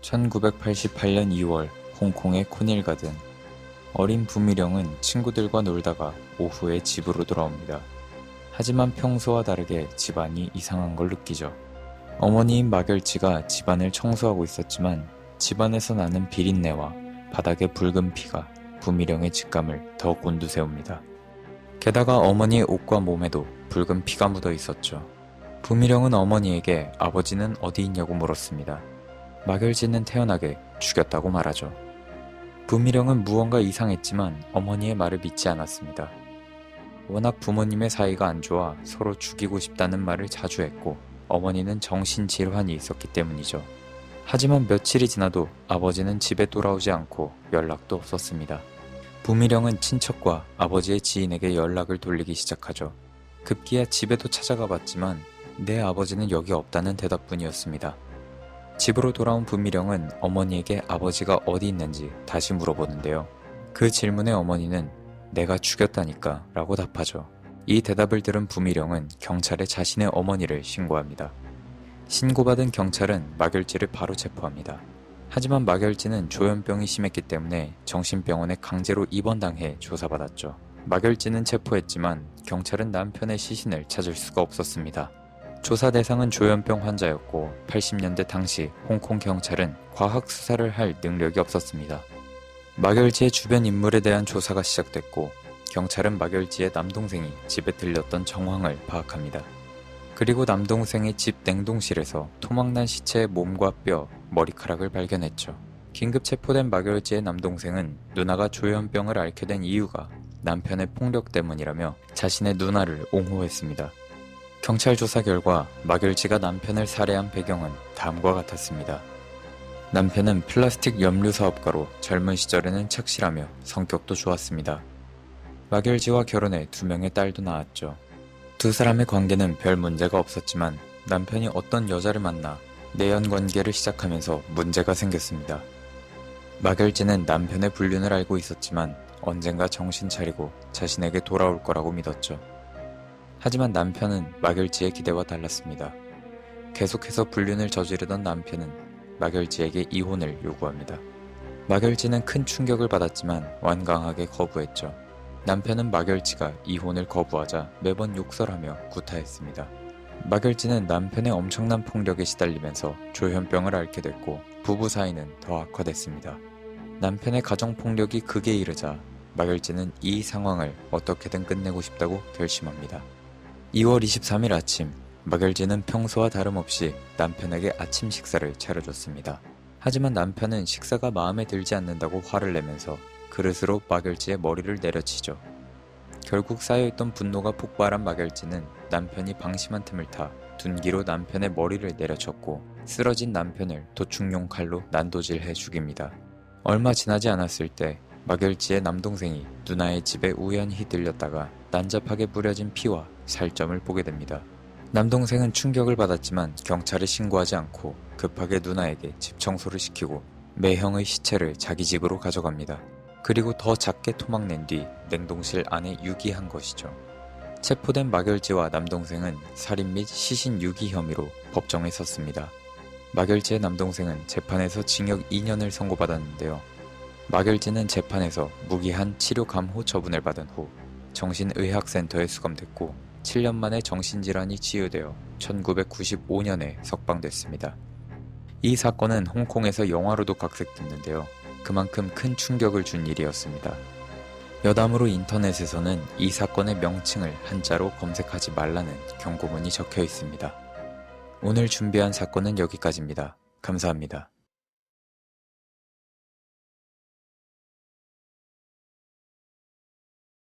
1988년 2월 홍콩의 코닐 가든 어린 부미령은 친구들과 놀다가 오후에 집으로 돌아옵니다. 하지만 평소와 다르게 집안이 이상한 걸 느끼죠. 어머니인 마결치가 집안을 청소하고 있었지만 집안에서 나는 비린내와 바닥의 붉은 피가 부미령의 직감을 더 곤두세웁니다. 게다가 어머니의 옷과 몸에도 붉은 피가 묻어 있었죠. 부미령은 어머니에게 아버지는 어디 있냐고 물었습니다. 마결지는 태연하게 죽였다고 말하죠. 부미령은 무언가 이상했지만 어머니의 말을 믿지 않았습니다. 워낙 부모님의 사이가 안 좋아 서로 죽이고 싶다는 말을 자주 했고 어머니는 정신질환이 있었기 때문이죠. 하지만 며칠이 지나도 아버지는 집에 돌아오지 않고 연락도 없었습니다. 부미령은 친척과 아버지의 지인에게 연락을 돌리기 시작하죠. 급기야 집에도 찾아가 봤지만 내 아버지는 여기 없다는 대답뿐이었습니다. 집으로 돌아온 부미령은 어머니에게 아버지가 어디 있는지 다시 물어보는데요. 그 질문에 어머니는 내가 죽였다니까 라고 답하죠. 이 대답을 들은 부미령은 경찰에 자신의 어머니를 신고합니다. 신고받은 경찰은 마결지를 바로 체포합니다. 하지만 마결지는 조현병이 심했기 때문에 정신병원에 강제로 입원당해 조사받았죠. 마결지는 체포했지만 경찰은 남편의 시신을 찾을 수가 없었습니다. 조사 대상은 조현병 환자였고 80년대 당시 홍콩 경찰은 과학 수사를 할 능력이 없었습니다. 마결지의 주변 인물에 대한 조사가 시작됐고 경찰은 마결지의 남동생이 집에 들렸던 정황을 파악합니다. 그리고 남동생의 집 냉동실에서 토막난 시체의 몸과 뼈, 머리카락을 발견했죠. 긴급 체포된 마결지의 남동생은 누나가 조현병을 앓게 된 이유가 남편의 폭력 때문이라며 자신의 누나를 옹호했습니다. 경찰 조사 결과 마결지가 남편을 살해한 배경은 다음과 같았습니다. 남편은 플라스틱 염료 사업가로 젊은 시절에는 착실하며 성격도 좋았습니다. 마결지와 결혼해 두 명의 딸도 낳았죠. 두 사람의 관계는 별 문제가 없었지만 남편이 어떤 여자를 만나 내연 관계를 시작하면서 문제가 생겼습니다. 마결지는 남편의 불륜을 알고 있었지만 언젠가 정신 차리고 자신에게 돌아올 거라고 믿었죠. 하지만 남편은 마결지의 기대와 달랐습니다. 계속해서 불륜을 저지르던 남편은 마결지에게 이혼을 요구합니다. 마결지는 큰 충격을 받았지만 완강하게 거부했죠. 남편은 마결지가 이혼을 거부하자 매번 욕설하며 구타했습니다. 마결지는 남편의 엄청난 폭력에 시달리면서 조현병을 앓게 됐고 부부 사이는 더 악화됐습니다. 남편의 가정 폭력이 극에 이르자 마결지는 이 상황을 어떻게든 끝내고 싶다고 결심합니다. 2월 23일 아침 마결지는 평소와 다름없이 남편에게 아침 식사를 차려줬습니다. 하지만 남편은 식사가 마음에 들지 않는다고 화를 내면서 그릇으로 마결지의 머리를 내려치죠. 결국 쌓여있던 분노가 폭발한 마결지는 남편이 방심한 틈을 타 둔기로 남편의 머리를 내려쳤고 쓰러진 남편을 도축용 칼로 난도질해 죽입니다. 얼마 지나지 않았을 때 마결지의 남동생이 누나의 집에 우연히 들렸다가 난잡하게 뿌려진 피와 살점을 보게 됩니다. 남동생은 충격을 받았지만 경찰에 신고하지 않고 급하게 누나에게 집 청소를 시키고 매형의 시체를 자기 집으로 가져갑니다. 그리고 더 작게 토막낸 뒤 냉동실 안에 유기한 것이죠. 체포된 마결지와 남동생은 살인 및 시신 유기 혐의로 법정에 섰습니다. 마결지의 남동생은 재판에서 징역 2년을 선고받았는데요. 마결지는 재판에서 무기한 치료 감호 처분을 받은 후 정신의학센터에 수감됐고 7년 만에 정신질환이 치유되어 1995년에 석방됐습니다. 이 사건은 홍콩에서 영화로도 각색됐는데요. 그만큼 큰 충격을 준 일이었습니다. 여담으로 인터넷에서는 이 사건의 명칭을 한자로 검색하지 말라는 경고문이 적혀 있습니다. 오늘 준비한 사건은 여기까지입니다. 감사합니다.